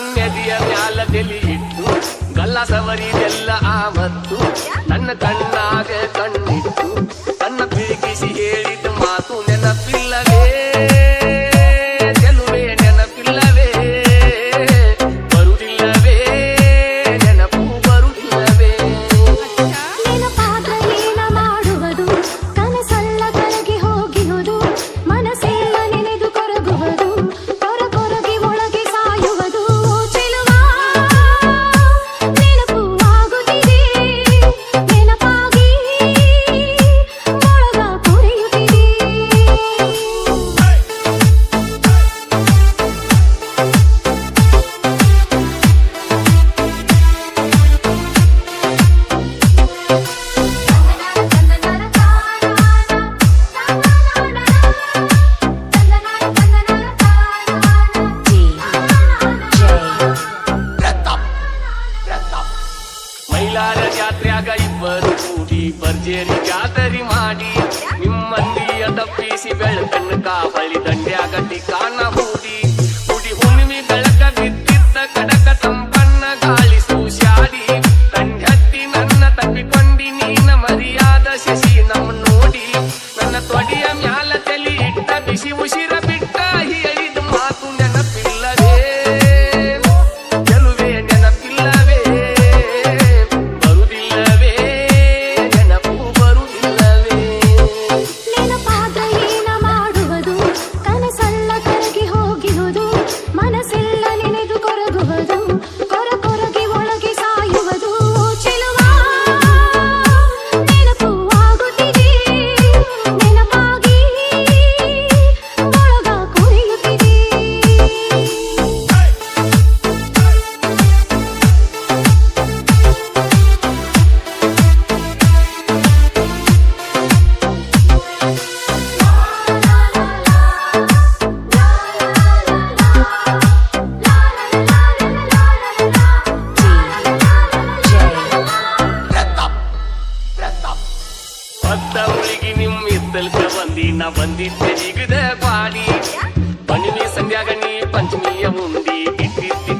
ಸನ್ನಿಧಿಯ ಮ್ಯಾಲ ಇಟ್ಟು ಗಲ್ಲ ಸವರಿದೆಲ್ಲ ಆವತ್ತು ನನ್ನ ಕಣ್ಣಾಗ ಕಣ್ಣಿಟ್ಟು ತನ್ನ ಪ್ರೀತಿಸಿ ಹೇಳಿದ ಮಾತು ನೆನಪಿ ಭರ್ಜೇರಿ ಜಾತರಿ ಮಾಡಿ. ನಿಮ್ಮಲ್ಲಿಯ ತಪ್ಪಿಸಿ ಬೆಳಕನ್ನು ಕಾವಳಿ ದಂಡ್ಯಾಗಟ್ಟಿ ಕಾಣಬಹುದು. ಮತ್ತವರಿಗೆ ನಿಮ್ಮ ಇತ್ತಲ್ಕ ಬಂದಿನ ಬಂದಿದ್ದೆ ನಿಗದ ಬಾಡಿ. ಪಣಿಮಿ ಸಂಧ್ಯಾಗ ನೀ ಪಂಚಮಿಯ ಉಂಡಿ ಇಟ್ಟಿದ್ದಿ